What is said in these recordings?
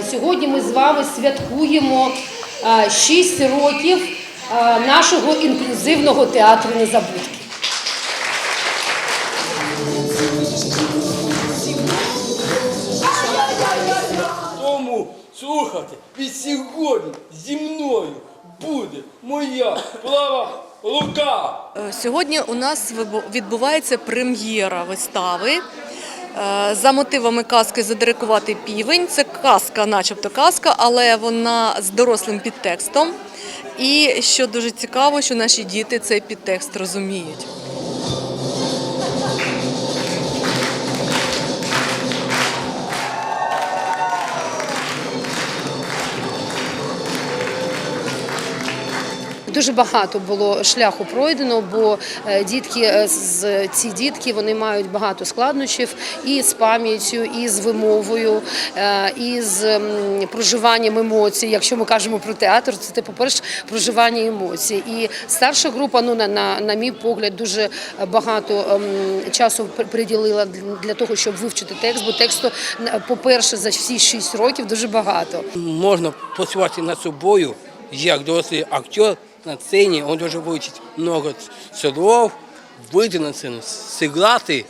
Сьогодні ми з вами святкуємо 6 років нашого інклюзивного театру незабудки. Тому слухайте, від сьогодні зі мною буде моя права рука. Е, Сьогодні у нас відбувається прем'єра вистави. Е, За мотивами казки Задирикувати півень. Це казка, начебто казка, але вона з дорослим підтекстом. І що дуже цікаво, що наші діти цей підтекст розуміють. Дуже багато було шляху пройдено, бо е, дітки е, ці дітки вони мають багато складнощів і з пам'яттю, і з вимовою, е, і з проживанням емоцій. Якщо ми кажемо про театр, це те, по-перше, проживання емоцій. І старша група, ну на, на, на мій погляд, дуже багато ем, часу приділила для того, щоб вивчити текст, бо тексту, н- по-перше, за всі шість років дуже багато. Можна працювати над собою, як дорослий актер на сцені, він дуже вивчить много слов, вийти на сцену, зіграти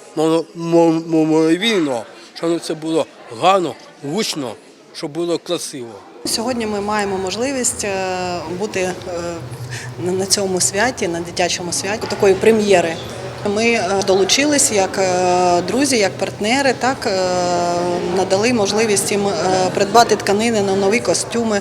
мововільно, щоб це було гарно, гучно, щоб було красиво. Сьогодні ми маємо можливість е, бути е, на цьому святі, на дитячому святі, такої прем'єри. Ми е, долучились як е, друзі, як партнери, так е, надали можливість їм придбати тканини на нові костюми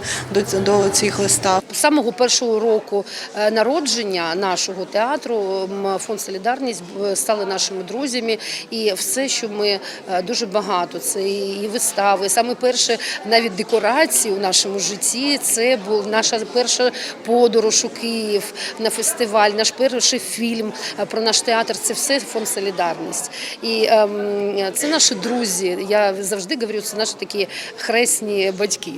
до, цих вистав. З самого першого року народження нашого театру фонд Солідарність стали нашими друзями, і все, що ми дуже багато, це і вистави. Саме перше навіть декорації у нашому житті. Це був наша перша подорож у Київ на фестиваль, наш перший фільм про наш театр. Це все фонд Солідарність. І ем, це наші друзі. Я завжди говорю, це наші такі хресні батьки.